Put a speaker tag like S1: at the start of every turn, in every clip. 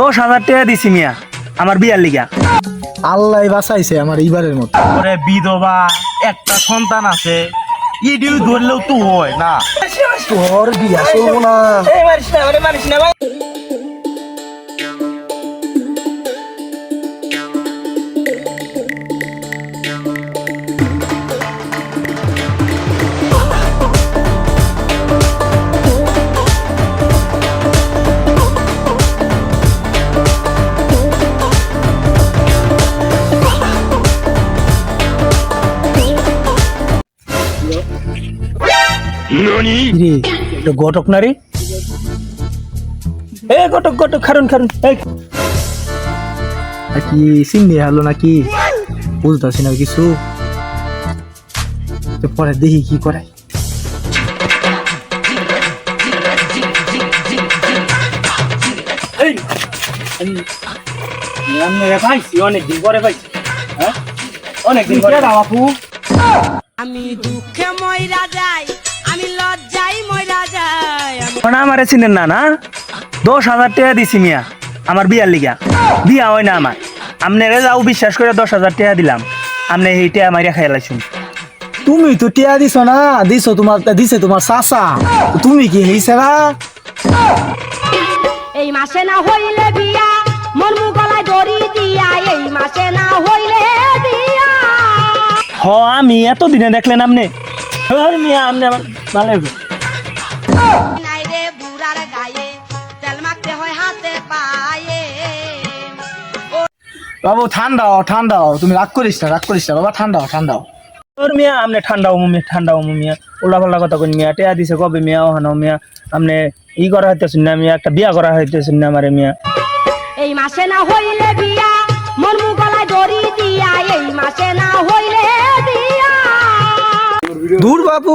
S1: দশ হাজার টাকা দিছি মিয়া আমার বিয়ার লিগা।
S2: আল্লাহ বাঁচাইছে আমার এইবারের মতো।
S3: ওরে বিধবা একটা সন্তান আছে ইডিও ধরলেও তো হয় না।
S2: তোর বিয়া করব না।
S1: ঘটক না রে? এ ঘটক ঘটক খারুন খারুন এই।
S2: কি চিনি হলো নাকি? বুঝতেছি না কিছু। তো পরে দেখি কি করে।
S1: অনেকদিন পরে পাইছি হ্যাঁ? অনেকদিন পরে বাপু
S4: আমি দুঃখে ময়রা যাই আমি লজ্জাই ময়রা যাই
S1: মানে আমারে চিনেন না না? দশ হাজার টাকা দিছি মিয়া আমার বিয়ার লিগা। বিয়া হয় না আমার। আপনারে যাও বিশ্বাস করে দশ হাজার টাকা দিলাম। আপনি এইটা মারিয়া খাই লাইছুন।
S2: তুমি তো টিয়া দিছ না দিছ তোমার দিছে তোমার চাচা। তুমি কি হইছে না
S4: এই মাসে না হইলে বিয়া মন গলায় দড়ি দিয়া এই মাসে না হইলে
S1: হ আমি এত দিনে দেখলেন আপনি। হর মিয়া আপনি আমার ভালো হইবো।
S4: নাই রে বুড়ার গায়ে তেল মাখতে হয় হাতে পায়ে।
S2: বাবু ঠান্ডা হও, ঠান্ডা হও। তুমি রাগ করিস না রাগ করিস না। বাবা ঠান্ডা হও, ঠান্ডা হও।
S1: ওর মিয়া আপনি ঠান্ডা হমু মিয়া ঠান্ডা হমু মিয়া। উল্টা পাল্টা কথা কই মিয়া। টেয়া দিছে কবে মিয়া? ওহানো মিয়া। আপনি ই করা হইতেছেন না মিয়া একটা বিয়া করা হইতেছেন না আমারে মিয়া।
S4: এই মাসে না হইলে বিয়া মন মু গলায় দড়ি
S2: বাবু।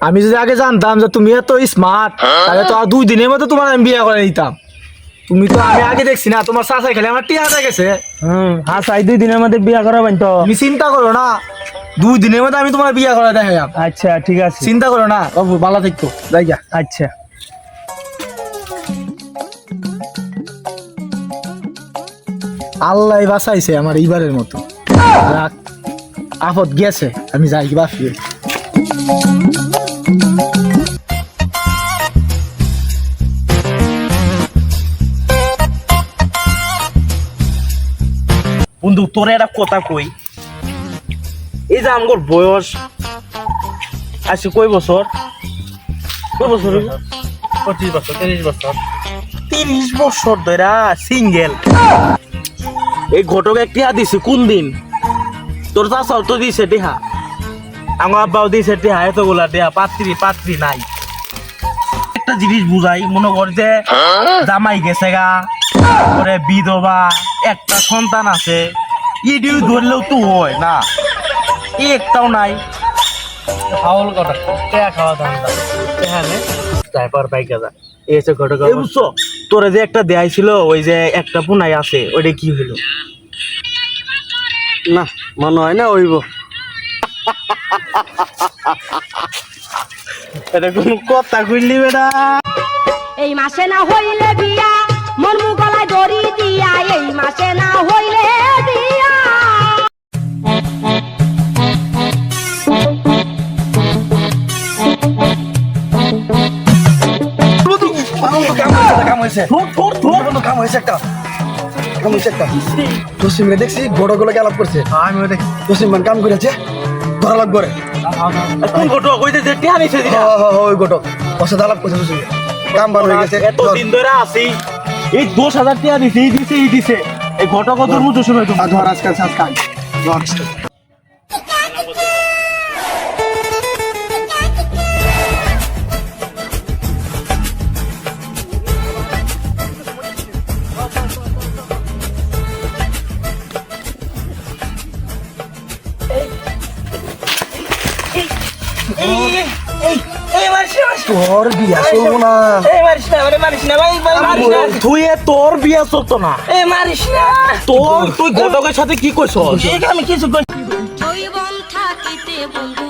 S2: আমি যদি আগে জানতাম যে তুমি এত স্মার্ট তাহলে তো আর দুই দিনের মধ্যে তোমার আমি বিয়ে করে দিতাম তুমি তো আমি আগে দেখছি না তোমার চাচাই খেলে আমার টিয়া গেছে।
S1: হুম হ্যাঁ সাই দুই দিনের মধ্যে বিয়া করাবেন তো?
S2: তুমি চিন্তা করো না দুই দিনের মধ্যে আমি তোমার বিয়ে করে দেখাইলাম
S1: আচ্ছা ঠিক আছে।
S2: চিন্তা করো না বাবু ভালো থাকতো যাই গা
S1: আচ্ছা।
S2: আল্লাহ বাঁচাইছে আমার এইবারের মতো। আপদ গেছে আমি যাই কি বাঁচিয়ে
S3: বন্ধু তোর একটা কথা কই। এই যে আমার বয়স আছে কই বছর? কই বছর পঁচিশ বছর তিরিশ বছর। তিরিশ বছর ধরা সিঙ্গেল এই ঘটক একটি হা দিছে কোন দিন তোর চাষাও তো দিছে দেহা আমার আব্বাও দিছে দেহা এতগুলা দেহা পাত্রী পাত্রী নাই। একটা জিনিস বুঝাই মনে কর যে জামাই গেছে গা পরে বিধবা একটা সন্তান আছে ইডিও ধরলেও তো হয় না। এই একটাও নাই। ফাউল কথা খাওয়া এখানে বাইকে যা। এই হচ্ছে ঘটকা বুঝছ? তোরে যে একটা দেয়াই ছিল ওই যে একটা পুনাই আছে ওইটা কি হইল? না মনে হয় না ওইব এটা কোন কথা কইলি বেটা?
S4: এই মাসে না হইলে বিয়া মন মু গলায় দড়ি দিয়া। এই মাসে না হইলে
S2: কাম হয়েছে
S3: ধর ধর। ধর
S2: কোনো কাম হয়েছে একটা। কাম হয়েছে একটা। জসিমকে দেখছি বড়গুলো আলাপ করছে। আমি দেখি জসিম মান কাম করেছে? ধরা লাগবে রে।
S3: কোন ঘটক ওই যে টিয়া নিছে দিনা
S2: হ, হ, হ, ওই গোটক পয়সা দালাপ আলাপ করছে কাম বার হয়ে গেছে।
S3: এত দিন ধরে আছি এই দশ হাজার টাকা দিছে এই দিছে এই দিছে। এই ঘটক তোর তুমি।
S2: ধর আজকাল আজকাল। ধর। তোর বিয়া করব না।
S3: তুই এ তোর বিয়া চলতো না। তোর তুই ঘটকের সাথে কি করছ
S4: আমি থাকিতে বন্ধু